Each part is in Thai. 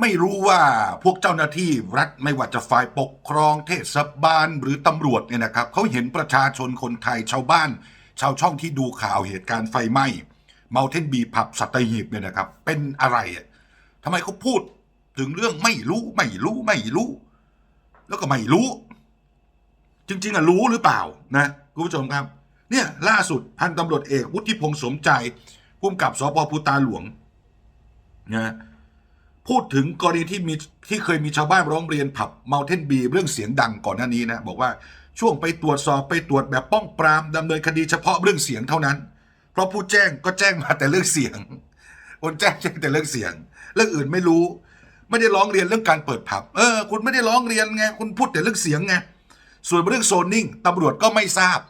ไม่รู้ว่าพวกเจ้าหน้าที่รัฐไม่ว่าจะฝ่ายปกครองเทศบาลหรือตำรวจเนี่ยนะครับเขาเห็นประชาชนคนไทยชาวบ้าน ชาวช่องที่ดูข่าวเหตุการณ์ไฟไหม้เมาเทนบีผับสัตหีบเนี่ยนะครับ เป็นอะไรอะทำไมเขาพูดถึงเรื่องไม่รู้ไม่รู้ไม่รู้ แล้วก็ไม่รู้ จริง ๆอะรู้หรือเปล่านะคุณผู้ชมครับ เนี่ยล่าสุดพันตำรวจเอกวุฒิพงษ์สมใจผู้กำกับสพภูตาหลวงนะ พูดถึงกรณีที่มีที่เคยมีชาวบ้านร้องเรียนผับเมาเทนบีเรื่องเสียงดังก่อนหน้านี้นะ บอกว่าช่วงไปตรวจสอบไปตรวจแบบป้องปรามดำเนินคดีเฉพาะเรื่องเสียงเท่านั้น เพราะผู้แจ้งก็แจ้งมาแต่เรื่องเสียงคนแจ้งแจ้งแต่เรื่องเสียง เรื่องอื่นไม่รู้ ไม่ได้ร้องเรียนเรื่องการเปิดผับ เออ คุณไม่ได้ร้องเรียนไงคุณพูดแต่เรื่องเสียงไงส่วนเรื่องโซนนิ่งตำรวจก็ไม่ทราบ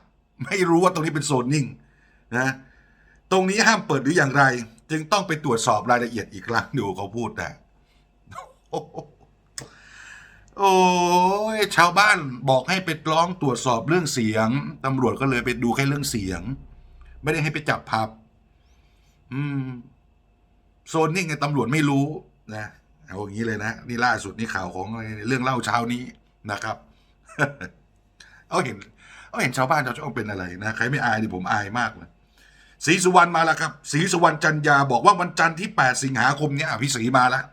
ไม่รู้ว่าตรงนี้เป็นโซนนิ่งนะตรงนี้ห้ามเปิดหรืออย่างไร จึงต้องไปตรวจสอบรายละเอียดอีกครั้งดูเขาพูดนะ โอ้ยชาวบ้านบอกให้ไปร้องตรวจสอบเรื่องเสียงตำรวจก็เลยไปดูแค่เรื่องเสียง ไม่ได้ให้ไปจับผับ อืม โซนนิ่ไงตำรวจไม่รู้นะเอาอย่างนี้เลยนะนี่ล่าสุดนี่ข่าวของเรื่องเล่าเช้านี้นะครับ เอาเห็น เอาเห็นชาวบ้านชาวช่องเป็นอะไรนะใครไม่อายดิผมอายมากเลยศรีสุวรรณมาแล้วครับศรีสุวรรณจันยาบอกว่าวันจันทร์ที่ 8 สิงหาคมเนี้อะพี่ศรีมาแล้ว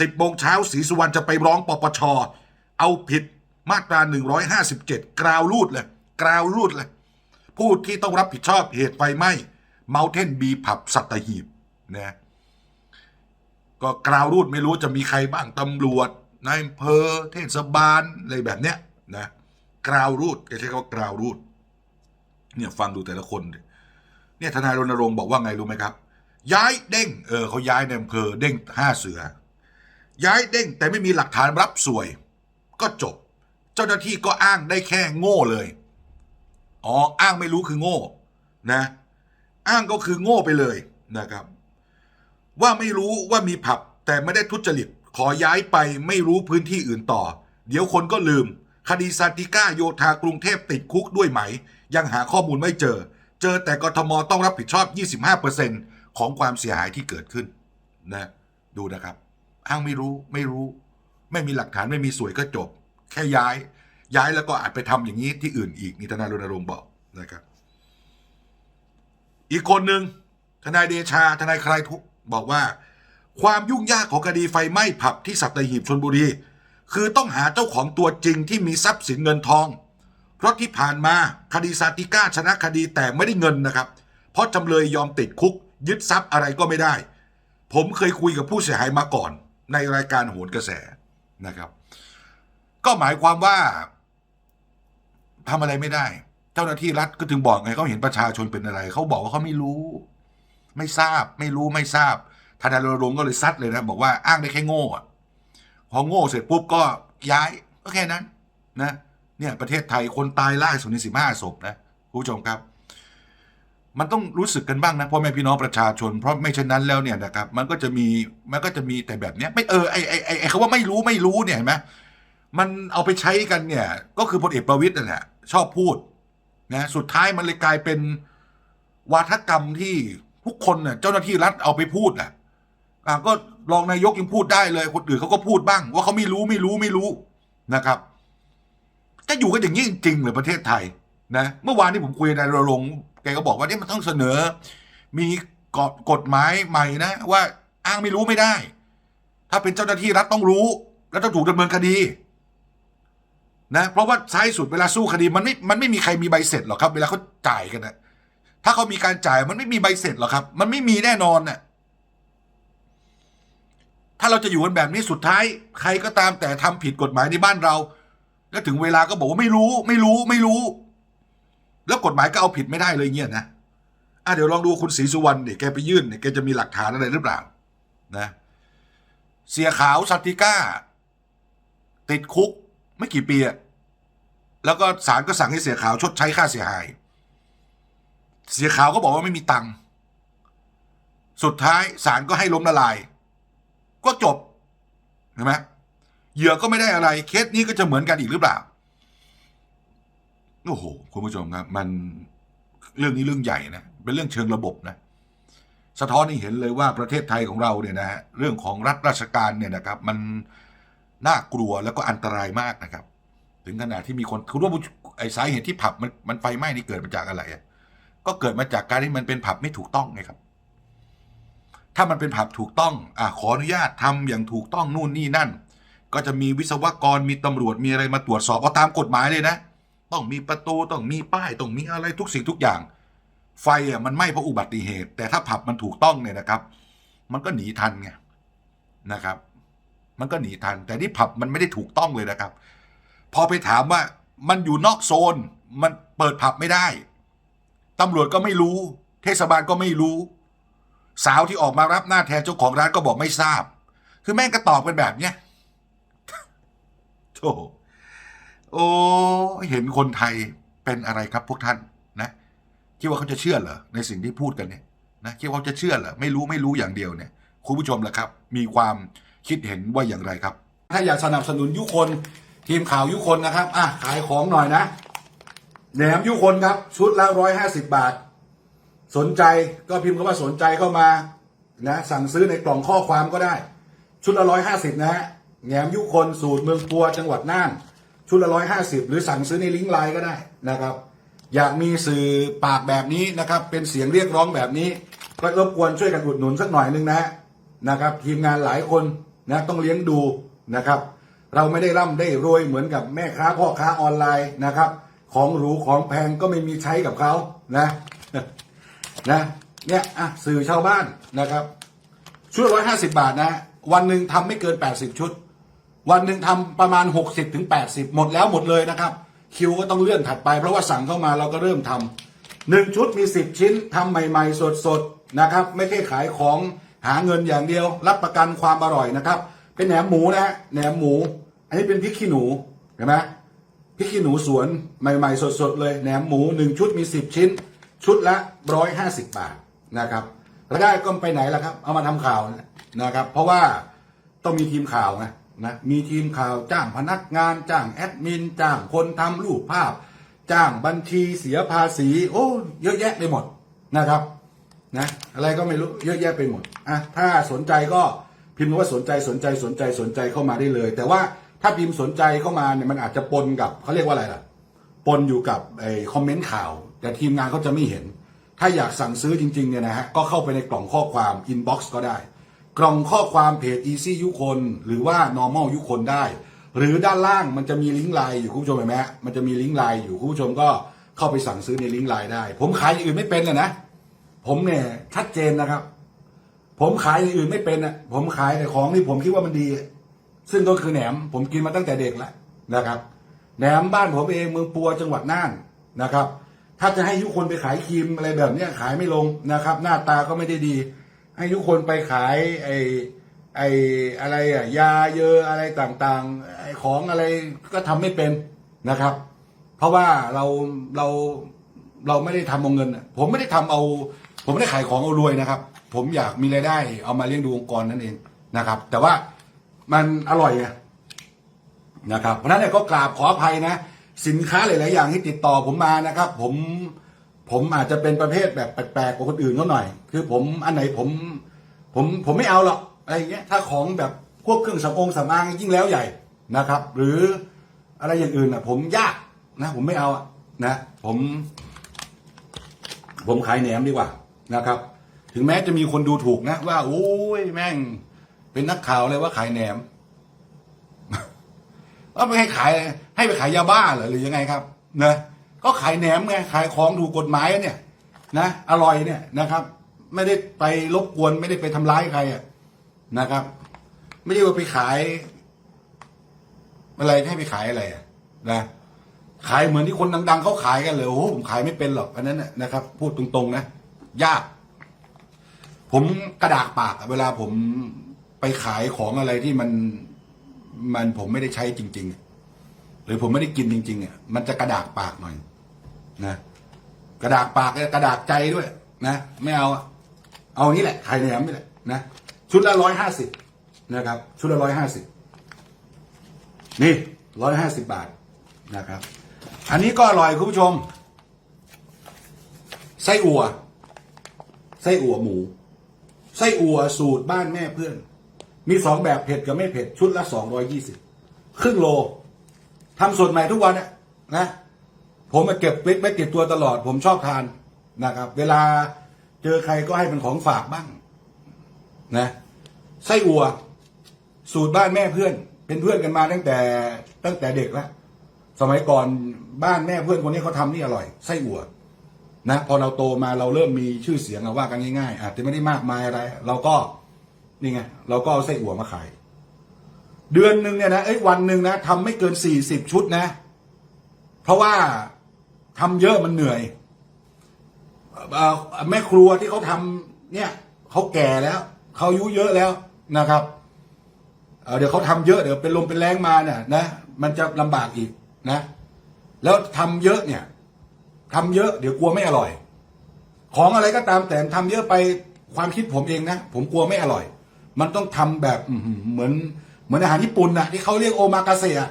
สิบโมงเช้าศรีสุวรรณจะไปร้องปปชเอาผิดมาตรา 157 กราวรูดเลยกราวรูดเลยผู้ที่ต้องรับผิดชอบเหตุไฟไหม้เมาเทนบีผับสัตหีบนะก็กราวรูดไม่รู้จะมีใครบ้างตำรวจนายอำเภอเทศบาลอะไรแบบเนี้ยนะกราวรูดแกใช้คำว่ากราวรูดเนี่ยฟังดูแต่ละคนเนี่ยทนายรณรงค์บอกว่าไงรู้ไหมครับ ย้ายเด้งเออเขาย้ายในอำเภอเด้งห้าเสือ ย้ายเด้งแต่ไม่มีหลักฐานรับสวย ก็จบ เจ้าหน้าที่ก็อ้างได้แค่โง่เลย อ๋อ อ้างไม่รู้คือโง่นะ อ้างก็คือโง่ไปเลยนะครับ ว่าไม่รู้ว่ามีผับแต่ไม่ได้ทุจริต ขอย้ายไปไม่รู้พื้นที่อื่นต่อ เดี๋ยวคนก็ลืม คดีซาติก้าโยธากรุงเทพติดคุกด้วยไหม ยังหาข้อมูลไม่เจอ เจอแต่กทมต้องรับผิดชอบ 25%ของความเสียหายที่เกิดขึ้นนะดูนะครับ อ้างไม่รู้ไม่รู้ ไม่มีหลักฐานไม่มีสวยก็จบ แค่ย้าย ย้ายแล้วก็อาจไปทำอย่างนี้ที่อื่นอีกนี่ทนายรณรงค์บอกนะครับ อีกคนหนึ่งทนายเดชาทนายใครทุกบอกว่า ความยุ่งยากของคดีไฟไหม้ผับที่สัตหีบชนบุรี คือต้องหาเจ้าของตัวจริงที่มีทรัพย์สินเงินทอง เพราะที่ผ่านมาคดีซาติก้าชนะคดีแต่ไม่ได้เงินนะครับ เพราะจำเลยยอมติดคุก ยึดทรัพย์อะไรก็ไม่ได้ ผมเคยคุยกับผู้เสียหายมาก่อน ในรายการโหนกระแสนะครับ ก็หมายความว่าทำอะไรไม่ได้ เจ้าหน้าที่รัฐก็ถึงบอกไงเขาเห็นประชาชนเป็นอะไร เขาบอกว่าเขาไม่รู้ ไม่ทราบ ไม่รู้ไม่ทราบทนายรณรงค์ก็เลยซัดเลยนะ บอกว่าอ้างได้แค่โง่พอโง่เสร็จปุ๊บก็ย้ายก็แค่นั้น นะ เนี่ยประเทศไทยคนตายล่าสุดในสิบห้าศพนะคุณผู้ชมครับ มันต้องรู้สึกกันบ้างนะพ่อแม่พี่น้องประชาชน เพราะไม่เช่นนั้นแล้วเนี่ยนะครับ มันก็จะมีมันก็จะมีแต่แบบเนี้ยไม่เออไอไอไอไอคำว่าไม่รู้ไม่รู้เนี่ยเห็นไหมมันเอาไปใช้กันเนี่ย ก็คือพลเอกประวิตยนั่นแหละชอบพูดนะสุดท้ายมันเลยกลายเป็นวาทกรรมที่ทุกคนเน่ะเจ้าหน้าที่รัฐเอาไปพูดอะอะก็รองนายกยังพูดได้เลยคนอื่นเขาก็พูดบ้าง ว่าเขาไม่รู้ไม่รู้ไม่รู้นะครับจะอยู่กันอย่างนี้จริงๆหรือประเทศไทยนะ เมื่อวานที่ผมคุยกับนายรณรงค์ แกก็บอกว่าเนี่ยมันต้องเสนอ มีกฎกฎหมายใหม่นะว่าอ้างไม่รู้ไม่ได้ ถ้าเป็นเจ้าหน้าที่รัฐต้องรู้ แล้วต้องถูกดำเนินคดีนะเพราะว่าท้ายสุดเวลาสู้คดีมันไม่มันไม่มีใครมีใบเสร็จหรอกครับ เวลาเขาจ่ายกันนะถ้าเขามีการจ่ายมันไม่มีใบเสร็จหรอกครับ มันไม่มีแน่นอนน่ะถ้าเราจะอยู่กันแบบนี้สุดท้าย ใครก็ตามแต่ทำผิดกฎหมายในบ้านเรา แล้วถึงเวลาก็บอกว่าไม่รู้ ไม่รู้ไม่รู้ แล้วกฎหมายก็เอาผิดไม่ได้เลยเงี้ยนะอะเดี๋ยวลองดูคุณศรีสุวรรณเนี่ยแกไปยื่นเนี่ยแกจะมีหลักฐานอะไรหรือเปล่านะเสียขาวสัตติก้า ติดคุกไม่กี่ปีอะแล้วก็ศาลก็สั่งให้เสียขาวชดใช้ค่าเสียหาย เสียขาวก็บอกว่าไม่มีตังค์สุดท้ายศาลก็ให้ล้มละลาย ก็จบเห็นไหมเหยื่อก็ไม่ได้อะไร เคสนี้ก็จะเหมือนกันอีกหรือเปล่า โอ้โหคุณผู้ชมครับมันเรื่องนี้เรื่องใหญ่นะเป็นเรื่องเชิงระบบนะสะท้อนให้เห็นเลยว่าประเทศไทยของเราเนี่ยนะฮะเรื่องของรัฐราชการเนี่ยนะครับ มันน่ากลัวแล้วก็อันตรายมากนะครับ ถึงขนาดที่มีคนคุณว่าไอ้สาเหตุที่ผับมันมันไฟไหม้นี่เกิดมาจากอะไรอะก็เกิดมาจากการที่มันเป็นผับไม่ถูกต้องไงครับ ถ้ามันเป็นผับถูกต้องอะขออนุญาตทำอย่างถูกต้องนู่นนี่นั่น ก็จะมีวิศวกรมีตำรวจมีอะไรมาตรวจสอบเอาตามกฎหมายเลยนะ ต้องมีประตูต้องมีป้ายต้องมีอะไรทุกสิ่งทุกอย่าง ไฟอะมันไหม้เพราะอุบัติเหตุ แต่ถ้าผับมันถูกต้องเนี่ยนะครับ มันก็หนีทันไงนะครับ มันก็หนีทัน แต่นี่ผับมันไม่ได้ถูกต้องเลยนะครับ พอไปถามว่ามันอยู่นอกโซน มันเปิดผับไม่ได้ตำรวจก็ไม่รู้ เทศบาลก็ไม่รู้ สาวที่ออกมารับหน้าแทนเจ้าของร้านก็บอกไม่ทราบ คือแม่งก็ตอบกันแบบเนี้ยโธ่ โอ้เห็นคนไทยเป็นอะไรครับพวกท่านนะคิดว่าเขาจะเชื่อเหรอในสิ่งที่พูดกันเนี่ยนะคิดว่าเขาจะเชื่อเหรอไม่รู้ไม่รู้อย่างเดียวเนี่ยคุณผู้ชมล่ะครับ มีความคิดเห็นว่าอย่างไรครับ ถ้าอยากสนับสนุนยุคนทีมข่าวยุคนนะครับอะขายของหน่อยนะแหนมยุคนครับ ชุดละร้อยห้าสิบบาท สนใจก็พิมพ์คำว่าสนใจเข้ามานะสั่งซื้อในกล่องข้อความก็ได้ ชุดละร้อยห้าสิบนะฮะแหนมยุคนสูตรเมืองปัวจังหวัดน่าน ชุดละร้อยห้าสิบหรือสั่งซื้อในลิงก์ไลน์ก็ได้นะครับ อยากมีสื่อปากแบบนี้นะครับ เป็นเสียงเรียกร้องแบบนี้ ก็รบกวนช่วยกันอุดหนุนสักหน่อยหนึ่งนะฮะนะครับ ทีมงานหลายคนนะต้องเลี้ยงดูนะครับ เราไม่ได้ร่ำได้รวยเหมือนกับแม่ค้าพ่อค้าออนไลน์นะครับ ของหรูของแพงก็ไม่มีใช้กับเขานะนะเนี่ยอะสื่อชาวบ้านนะครับ ชุดร้อยห้าสิบาทนะ วันหนึ่งทำไม่เกินแปดสิบชุด วันหนึ่งทำประมาณหกสิบถึงแปดสิบหมดแล้วหมดเลยนะครับ คิวก็ต้องเลื่อนถัดไปเพราะว่าสั่งเข้ามาเราก็เริ่มทำหนึ่งชุดมีสิบชิ้นทำใหม่ ๆ สดๆนะครับ ไม่ใช่ขายของหาเงินอย่างเดียว รับประกันความอร่อยนะครับ เป็นแหนมหมูนะฮะแหนมหมู อันนี้เป็นพริกขี้หนูเห็นไหมพริกขี้หนูสวนใหม่ๆ สดๆเลยแหนมหมูหนึ่งชุดมีสิบชิ้น ชุดละร้อยห้าสิบบาทนะครับรายได้ก็ไปไหนล่ะครับ เอามาทำข่าวนะครับ เพราะว่าต้องมีทีมข่าวไง นะมีทีมข่าวจ้างพนักงานจ้างแอดมินจ้างคนทำรูปภาพ จ้างบัญชีเสียภาษี โอ้เยอะแยะไปหมดนะครับนะอะไรก็ไม่รู้เยอะแยะไปหมดอะถ้าสนใจก็พิมพ์ว่าสนใจสนใจสนใจสนใจเข้ามาได้เลย แต่ว่าถ้าพิมพ์สนใจเข้ามาเนี่ยมันอาจจะปนกับเขาเรียกว่าอะไรล่ะปนอยู่กับไอ้คอมเมนต์ข่าว แต่ทีมงานเขาจะไม่เห็น ถ้าอยากสั่งซื้อจริงๆเนี่ยนะฮะก็เข้าไปในกล่องข้อความ inbox ก็ได้ กล่องข้อความเพจ easy ยุคนหรือว่า normal ยุคนได้ หรือด้านล่างมันจะมีลิงก์ไลน์อยู่คุณผู้ชมเห็นไหมมันจะมีลิงก์ไลน์อยู่คุณผู้ชมก็เข้าไปสั่งซื้อในลิงก์ไลน์ได้ ผมขายอย่างอื่นไม่เป็นเลยนะผมเนี่ยชัดเจนนะครับ ผมขายอย่างอื่นไม่เป็นอะผมขายแต่ของที่ผมคิดว่ามันดี ซึ่งก็คือแหนม ผมกินมาตั้งแต่เด็กแล้วนะครับแหนมบ้านผมเองเมืองปัวจังหวัดน่านนะครับ ถ้าจะให้ทุคนไปขายครีมอะไรแบบนี้ขายไม่ลงนะครับ หน้าตาก็ไม่ได้ดี ให้ทุกคนไปขายไอ้ไอ้อะไรอะยาเยอะอะไรต่างๆไอ้ของอะไรก็ทำไม่เป็นนะครับ เพราะว่าเราเราเราไม่ได้ทำเอาเงินผมไม่ได้ทำเอา ผมไม่ได้ขายของเอารวยนะครับ ผมอยากมีรายได้ เอามาเลี้ยงดูองค์กรนั่นเองนะครับ แต่ว่ามันอร่อยไงนะครับเพราะฉะนั้นเนี่ยก็กราบขออภัยนะ สินค้าหลาย ๆ อย่างที่ติดต่อผมมานะครับ ผม ผมอาจจะเป็นประเภทแบบแปลกๆกว่าคนอื่นเขาหน่อย คือผมอันไหนผม ผมผมไม่เอาหรอกอะไรเงี้ยถ้าของแบบพวกเครื่องสำองสำอางยิ่งแล้วใหญ่นะครับ หรืออะไรอย่างอื่นอะ ผมยากนะ ผมไม่เอาอะนะผม ผมขายแหนมดีกว่านะครับ ถึงแม้จะมีคนดูถูกนะ ว่าโอ้ยแม่ง เป็นนักข่าวเลยว่าขายแหนมก็ไม่ให้ขาย ให้ไปขายยาบ้าเหรอหรือยังไงครับ นะ ก็ขายแหนมไงขายของถูกกฎหมายเนี่ยนะอร่อยเนี่ยนะครับ ไม่ได้ไปรบกวนไม่ได้ไปทำร้ายใครอะนะครับ ไม่ใช่ว่าไปขายอะไรให้ไปขายอะไรอะนะขายเหมือนที่คนดัง ๆเขาขายกันเลยโอ้โหผมขายไม่เป็นหรอกอันนั้นนะครับ พูดตรงๆนะยาก ผมกระดากปากเวลาผมไปขายของอะไรที่มันมันผมไม่ได้ใช้จริง ๆ หรือผมไม่ได้กินจริง ๆอะมันจะกระดากปากหน่อย นะกระดากปากกระดากใจด้วย นะ ไม่เอาอะเอานี้แหละไขายแหนมนี่แหละนะชุดละร้อยห้าสิบนะครับ ชุดละร้อยห้าสิบนี่ร้อยห้าสิบบาทนะครับ อันนี้ก็อร่อยคุณผู้ชม ไส้อั่วไส้อั่วหมู ไส้อั่วสูตรบ้านแม่เพื่อน มีสองแบบเผ็ดกับไม่เผ็ด ชุดละสองร้อยยี่สิบครึ่งโลทำสดใหม่ทุกวันนะนะ ผมมาเก็บไว้ไว้ติดตัวตลอด ผมชอบทานนะครับ เวลาเจอใครก็ให้เป็นของฝากบ้าง นะไส้อัว สูตรบ้านแม่เพื่อน เป็นเพื่อนกันมาตั้งแต่ตั้งแต่เด็กแล้วสมัยก่อนบ้านแม่เพื่อนคนนี้เขาทำนี่อร่อยไส้อัวนะพอเราโตมาเราเริ่มมีชื่อเสียงว่ากันง่ายๆอาจจะไม่ได้มากมายอะไร เราก็นี่ไงเราก็เอาไส้อั่วมาขาย เดือนหนึ่งเนี่ยนะเอ้วันหนึ่งนะทำไม่เกินสี่สิบชุดนะ เพราะว่า ทำเยอะมันเหนื่อยแม่ครัวที่เขาทำเนี่ยเขาแก่แล้วเขาอายุเยอะแล้วนะครับเเดี๋ยวเขาทำเยอะเดี๋ยวเป็นลมเป็นแรงมาเนี่ยนะมันจะลำบากอีกนะ แล้วทำเยอะเนี่ยทำเยอะเดี๋ยวกลัวไม่อร่อย ของอะไรก็ตามแต่ทำเยอะไปความคิดผมเองนะ ผมกลัวไม่อร่อย มันต้องทำแบบเหมือนเหมือนอาหารญี่ปุ่นนะที่เขาเรียกโอมากาเสะ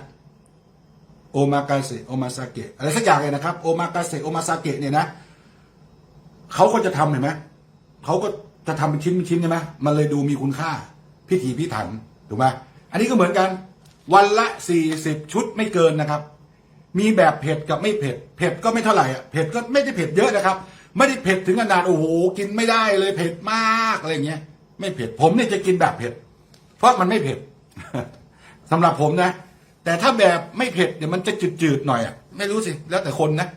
มากาเสะโอมาซาเกะอะไรสักอย่างเลยนะครับโอมากาเสะโอมาซาเกะเนี่ยนะเขาก็จะทำเห็นไหมเขาก็จะทำเป็นชิ้นเป็นชิ้นใช่ไหมมันเลยดูมีคุณค่า พิถีพิถันถูกไหมอันนี้ก็เหมือนกัน วันละสี่สิบชุดไม่เกินนะครับ มีแบบเผ็ดกับไม่เผ็ดเผ็ดก็ไม่เท่าไหร่อะเผ็ดก็ไม่ได้เผ็ดเยอะนะครับ ไม่ได้เผ็ดถึงขนาดโอ้โหกินไม่ได้เลยเผ็ดมากอะไรเงี้ย ไม่เผ็ดผมเนี่ยจะกินแบบเผ็ด เพราะมันไม่เผ็ดสำหรับผมนะ แต่ถ้าแบบไม่เผ็ดเดี๋ยวมันจะจืดๆหน่อยอะไม่รู้สิแล้วแต่คนนะ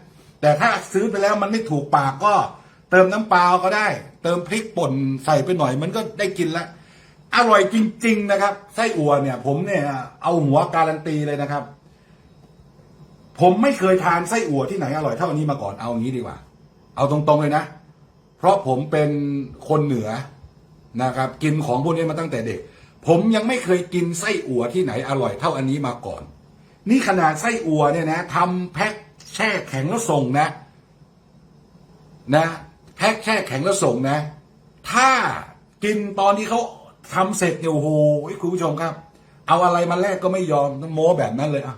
แต่ถ้าซื้อไปแล้วมันไม่ถูกปากก็ เติมน้ำปลาก็ได้ เติมพริกป่นใส่ไปหน่อย มันก็ได้กินละอร่อยจริง ๆ นะครับไส้อั่วเนี่ย ผมเนี่ยเอาหัวการันตีเลยนะครับ ผมไม่เคยทานไส้อั่วที่ไหนอร่อยเท่านนี้มาก่อนเอาอย่างนี้ดีกว่า เอาตรงๆเลยนะ เพราะผมเป็นคนเหนือนะครับ กินของพวกนี้มาตั้งแต่เด็ก ผมยังไม่เคยกินไส้อั่วที่ไหนอร่อยเท่าอันนี้มาก่อน นี่ขนาดไส้อั่วเนี่ยนะทำแพ็คแช่แข็งแล้วส่งนะ นะแพ็คแช่แข็งแล้วส่งนะ ถ้ากินตอนที่เขาทำเสร็จเนี่ยโอ้โหคุณผู้ชมครับ เอาอะไรมาแลกก็ไม่ยอมต้องโม้แบบนั้นเลยอะ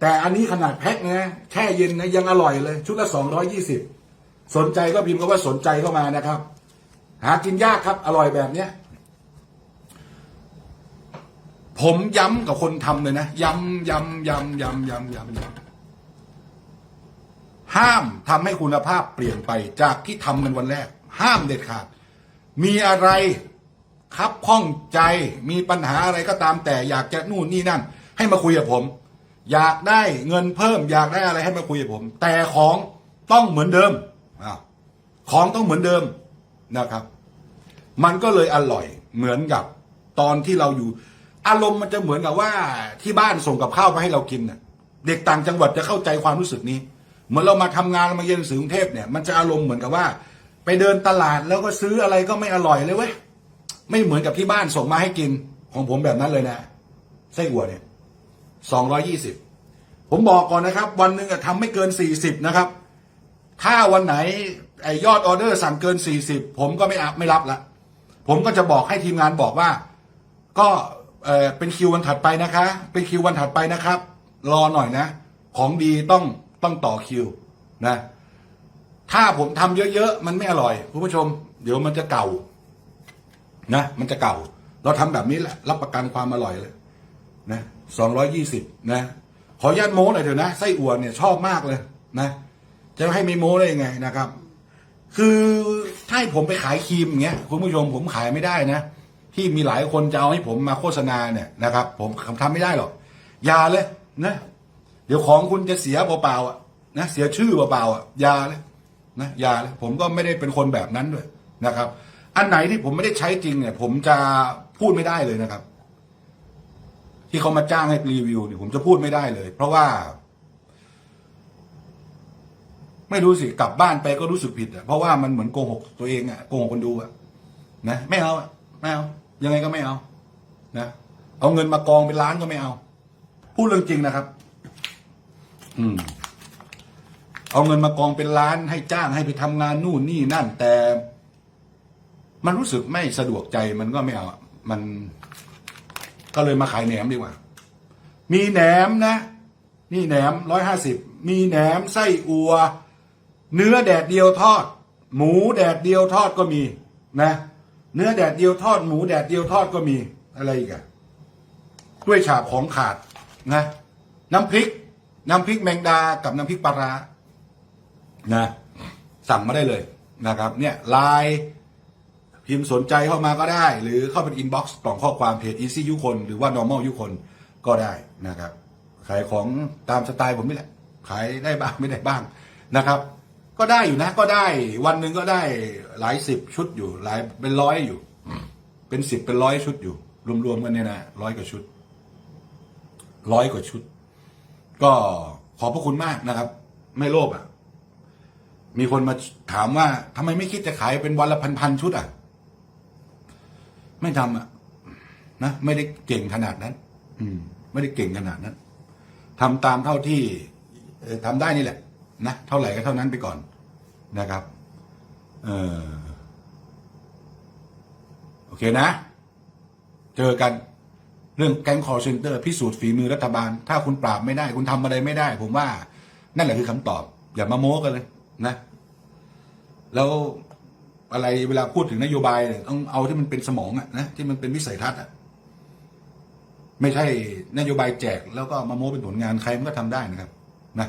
แต่อันนี้ขนาดแพ็คนะแช่เย็นนะยังอร่อยเลย ชุดละสองร้อยี่สิบสนใจก็พิมพ์ก็ว่าสนใจเข้ามานะครับ หากินยากครับอร่อยแบบเนี้ย ผมย้ำกับคนทำเลยนะ ย้ำย้ำย้ำย้ำย้ำย้ำย้ำห้ามทำให้คุณภาพเปลี่ยนไปจากที่ทำกันวันแรก ห้ามเด็ดขาด มีอะไรครับข้องใจมีปัญหาอะไรก็ตามแต่อยากจะนู่นนี่นั่น ให้มาคุยกับผม อยากได้เงินเพิ่ม อยากได้อะไรให้มาคุยกับผม แต่ของต้องเหมือนเดิมอของต้องเหมือนเดิมนะครับ มันก็เลยอร่อยเหมือนกับ ตอนที่เราอยู่ อารมณ์มันจะเหมือนกับว่าที่บ้านส่งกับข้าวมาให้เรากินน่ะ เด็กต่างจังหวัดจะเข้าใจความรู้สึกนี้ เหมือนเรามาทำงานมาเรียนหนังสือกรุงเทพเนี่ยมันจะอารมณ์เหมือนกับว่า ไปเดินตลาดแล้วก็ซื้ออะไรก็ไม่อร่อยเลยเว้ยไม่เหมือนกับที่บ้านส่งมาให้กิน ของผมแบบนั้นเลยนะไส้อั่วเนี่ยสองร้อยี่สิบผมบอกก่อนนะครับ วันหนึ่งอะทำไม่เกินสี่สิบนะครับ ถ้าวันไหนไอยอดออเดอร์สั่งเกินสี่สิบผมก็ไม่อัพไม่รับละผมก็จะบอกให้ทีมงานบอกว่า ก็ เออเป็นคิววันถัดไปนะคะ เป็นคิววันถัดไปนะครับ รอหน่อยนะ ของดีต้องต้องต่อคิวนะ ถ้าผมทำเยอะๆ มันไม่อร่อยคุณผู้ชม เดี๋ยวมันจะเก่า นะ มันจะเก่า เราทำแบบนี้แหละ รับประกันความอร่อยเลย นะสองร้อยี่สิบนะ ขออนุญาตโม้หน่อยเถอะนะไส้อั่วเนี่ยชอบมากเลย นะ จะให้ไม่โม้ได้ยังไงนะครับ คือถ้าให้ผมไปขายครีมอย่างเงี้ยคุณผู้ชมผมขายไม่ได้นะ ที่มีหลายคนจะเอาให้ผมมาโฆษณาเนี่ยนะครับ ผมทำไม่ได้หรอกอย่าเลยนะเดี๋ยวของคุณจะเสียเปล่าๆอะนะเสียชื่อเปล่าๆอะอย่าเลยนะอย่าเลยผมก็ไม่ได้เป็นคนแบบนั้นด้วยนะครับ อันไหนที่ผมไม่ได้ใช้จริงเนี่ย ผมจะพูดไม่ได้เลยนะครับ ที่เขามาจ้างให้รีวิวเนี่ยผมจะพูดไม่ได้เลย เพราะว่า ไม่รู้สิกลับบ้านไปก็รู้สึกผิดอะเพราะว่ามันเหมือนโกหกตัวเองอะโกหกคนดูอะนะไม่เอาอะ ไม่เอายังไงก็ไม่เอานะเอาเงินมากองเป็นล้านก็ไม่เอา พูดเรื่องจริงนะครับ อืม เอาเงินมากองเป็นล้านให้จ้างให้ไปทำงานนู่นนี่นั่น แต่ มันรู้สึกไม่สะดวกใจมันก็ไม่เอามันก็เลยมาขายแหนมดีกว่า มีแหนมนะ นี่แหนมร้อยห้าสิบ มีแหนมไส้อัว เนื้อแดดเดียวทอด หมูแดดเดียวทอดก็มีนะ เนื้อแดดเดียวทอดหมูแดดเดียวทอดก็มีอะไรอีกอะด้วยฉาบของขาดนะ น้ำพริก น้ำพริกแมงดากับน้ำพริกปลาร้านะ สั่งมาได้เลยนะครับ เนี่ยไลน์พิมพ์สนใจเข้ามาก็ได้ หรือเข้าเป็นอินบ็อกซ์กล่องข้อความเพจ Easy ยุคน หรือว่า Normal ยุคนก็ได้นะครับ ขายของตามสไตล์ผมนี่แหละ ขายได้บ้างไม่ได้บ้างนะครับ ก็ได้อยู่นะ ก็ได้ วันหนึ่งก็ได้หลายสิบชุดอยู่ หลายเป็นร้อยอยู่ เป็นสิบเป็นร้อยชุดอยู่ รวมๆกันเนี่ยนะร้อยกว่าชุดร้อยกว่าชุด ก็ขอบพระคุณมากนะครับ ไม่โลภอะ มีคนมาถามว่าทำไมไม่คิดจะขายเป็นวันละพันๆชุดอะ ไม่ทำอะนะไม่ได้เก่งขนาดนั้น อืม ไม่ได้เก่งขนาดนั้นทำตามเท่าที่ทำได้นี่แหละนะเท่าไหร่ก็เท่านั้นไปก่อน นะครับเออโอเคนะ เจอกันเรื่องแก๊งคอร์เซนเตอร์พิสูจน์ฝีมือรัฐบาล ถ้าคุณปราบไม่ได้ คุณทำอะไรไม่ได้ ผมว่า นั่นแหละคือคำตอบ อย่ามาโม้กันเลยนะ แล้วอะไรเวลาพูดถึงนโยบายเนี่ยต้องเอาที่มันเป็นสมองอะนะที่มันเป็นวิสัยทัศน์อะไม่ใช่นโยบายแจกแล้วก็มาโม้เป็นผลงานใครมันก็ทำได้นะครับ นะ